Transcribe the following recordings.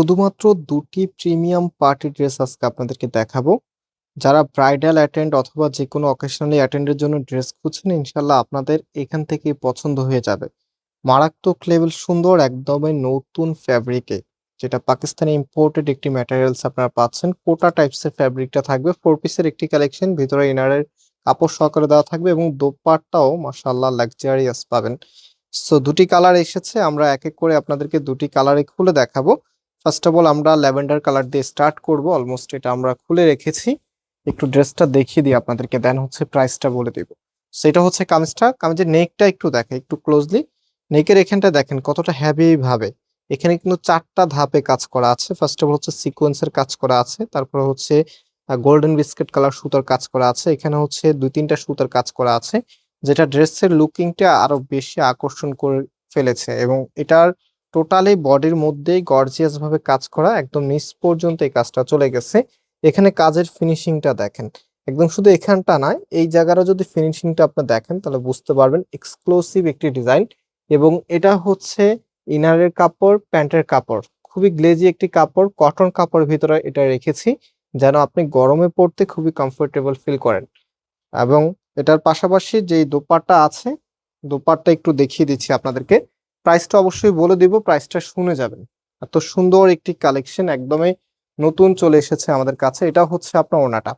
শুধুমাত্র দুটি premium party dress আজকে আপনাদেরকে দেখাবো। যারা ব্রাইডাল অ্যাটেন্ড অথবা যে কোনো অকেশনালি অ্যাটেন্ডের জন্য ড্রেস খুঁজছেন ইনশাল্লাহ আপনাদের এখান থেকে পছন্দ হয়ে যাবে। মারাত্মক লেভেল সুন্দর, একদমই নতুন ফ্যাব্রিকে যেটা পাকিস্তানি ইম্পোর্টেড একটি ম্যাটেরিয়ালস আপনারা পাচ্ছেন। কোটা টাইপসের ফ্যাব্রিকটা থাকবে ফোর পিসের একটি কালেকশন ভিতরে ইনারের কাপড় সহকারে দেওয়া থাকবে এবং দোপাট্টাও মাসাল্লাহ লাক্সারিয়াস পাবেন। সো দুটি কালার এসেছে, আমরা এক এক করে আপনাদেরকে দুটি কালারে খুলে দেখাবো। ফার্স্ট অফ অল আমরা ল্যাভেন্ডার কালার দিয়ে স্টার্ট করব। অলমোস্ট এটা আমরা খুলে রেখেছি। একটু ড্রেসটা দেখিয়ে দিই আপনাদেরকে দেন হচ্ছে প্রাইসটা বলে দিব। সেটা হচ্ছে কামিজটা। কামিজের নেকটা একটু দেখে একটু ক্লোজলি নেকের এখানটা দেখেন কতটা হ্যাভি ভাবে। এখানে কিন্তু চারটা ধাপে কাজ করা আছে। ফার্স্ট অফ অল হচ্ছে সিকোয়েন্সের কাজ করা আছে। তারপর হচ্ছে গোল্ডেন বিস্কিট কালার সুতার কাজ করা আছে। এখানে হচ্ছে দুই তিনটা সুতার কাজ করা আছে। যেটা ড্রেসের লুকিংটা আরও বেশি আকর্ষণ করে ফেলেছে এবং এটার টোটালি বডির মধ্যেই গর্জিয়াস ভাবে কাজ করা একদম নিচ পর্যন্ত এই কাজটা চলে গেছে। এখানে কাজের ফিনিশিংটা দেখেন। একদম শুধু এখানটা নয়, এই জায়গারও যদি ফিনিশিংটা আপনি দেখেন, তাহলে বুঝতে পারবেন এক্সক্লুসিভ একটি ডিজাইন এবং এটা হচ্ছে ইনারের কাপড় প্যান্টের কাপড়। খুবই গ্লেজি একটি কাপড় কটন কাপড়ের ভিতরে এটা রেখেছি, যেন আপনি গরমে পড়তে খুবই কমফোর্টেবল ফিল করেন। এবং এটার পাশাপাশি যে দোপাট্টা আছে, দোপাট্টা একটু দেখিয়ে দিচ্ছি আপনাদেরকে। প্রাইসটা অবশ্যই বলে দিব প্রাইসটা শুনে যাবেন। এত সুন্দর একটি কালেকশন একদমই নতুন চলে এসেছে আমাদের কাছে। এটা হচ্ছে আপনার ওনাটা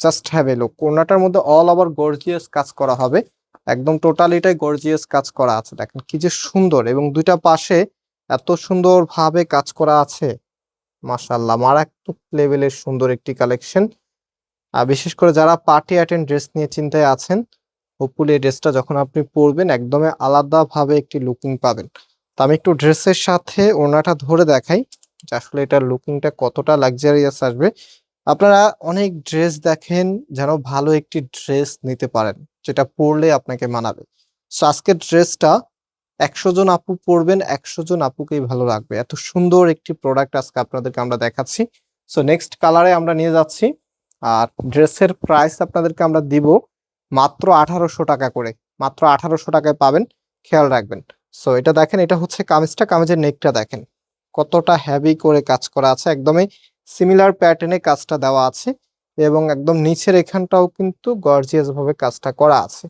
জাস্ট হ্যাভ এ লুক ওনাটার মধ্যে অল ওভার গর্জিয়াস কাজ করা হবে। একদম টোটালিটাই গর্জিয়াস কাজ করা আছে। দেখেন কি যে সুন্দর এবং দুইটা পাশে এত সুন্দর ভাবে কাজ করা আছে। মাশাল্লাহ মারাত্মক লেভেলের সুন্দর একটি কালেকশন আর বিশেষ করে যারা পার্টি অ্যাটেন্ড ড্রেস নিয়ে চিন্তায় আছেন হোপফুলি এই ড্রেসটা যখন আপনি পরবেন, একদমই আলাদাভাবে একটি লুকিং পাবেন। তো আমি একটু ড্রেসের সাথে ওনাটা ধরে দেখাই, যে আসলে এটার লুকিংটা কতটা লাক্সারিয়াস আসবে। আপনারা অনেক ড্রেস দেখেন যেন ভালো একটি ড্রেস নিতে পারেন, যেটা পরলে আপনাকে মানাবে। সো আজকের ড্রেসটা একশো জন আপু পরবেন, একশো জন আপুকেই ভালো লাগবে। এত সুন্দর একটি প্রোডাক্ট আজকে আপনাদেরকে আমরা দেখাচ্ছি। সো নেক্সট কালারে আমরা নিয়ে যাচ্ছি, আর ড্রেসের প্রাইস আপনাদেরকে আমরা দিব মাত্র আঠারোশো টাকা করে, মাত্র আঠারোশো টাকায় পাবেন, খেয়াল রাখবেন। সো এটা দেখেন, এটা হচ্ছে কামিজটা, কামিজের নেকটা দেখেন। কতটা হ্যাভি করে কাজ করা আছে, একদমই সিমিলার প্যাটার্নে কাজটা দেওয়া আছে এবং একদম নিচের এখানটাও কিন্তু গর্জিয়াস ভাবে কাজটা করা আছে।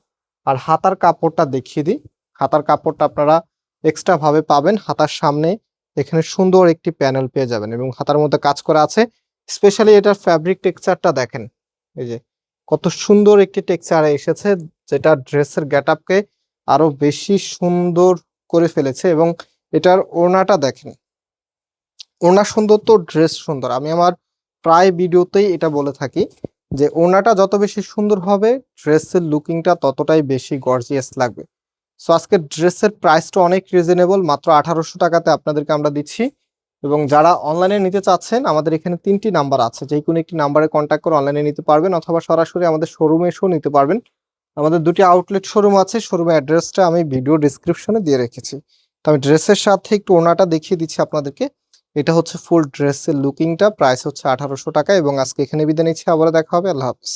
আর হাতার কাপড়টা দেখিয়ে দিই, হাতার কাপড়টা আপনারা এক্সট্রা ভাবে পাবেন, হাতার সামনে এখানে সুন্দর একটি প্যানেল পেয়ে যাবেন এবং হাতার মধ্যে কাজ করা আছে। স্পেশালি এটার ফ্যাব্রিক টেক্সচারটা দেখেন, এই যে কত সুন্দর একটি টেক্সচার এসেছে, যেটা ড্রেসের গেট আপকে আরও বেশি সুন্দর করে ফেলেছে এবং এটার ওড়নাটা দেখেন। ওড়না সুন্দর তো, ড্রেস সুন্দর। আমি আমার প্রায় ভিডিওতেই এটা বলে থাকি যে ওড়নাটা যত বেশি সুন্দর হবে, ড্রেসের লুকিংটা ততটাই বেশি গর্জিয়াস লাগবে। সো আজকে ড্রেসের প্রাইসটা অনেক রিজনেবল মাত্র আঠারোশো টাকাতে আপনাদেরকে আমরা দিচ্ছি। এবং যারা অনলাইনে নিতে চাচ্ছেন, আমাদের এখানে তিনটি নাম্বার আছে। যে কোনো একটি নাম্বারে কন্ট্যাক্ট করে অনলাইনে নিতে পারবেন অথবা সরাসরি আমাদের শোরুমে এসেও নিতে পারবেন। আমাদের দুটি আউটলেট শোরুম আছে শোরুমের অ্যাড্রেসটা আমি ভিডিও ডিসক্রিপশনে দিয়ে রেখেছি। তো আমি ড্রেসের সাথে একটু ওনাটা দেখিয়ে দিচ্ছি আপনাদেরকে। এটা হচ্ছে ফুল ড্রেসের লুকিংটা প্রাইস হচ্ছে আঠারোশো টাকা এবং আজকে এখানে বিদায় নিচ্ছি। আবার দেখা হবে। আল্লাহ হাফিজ।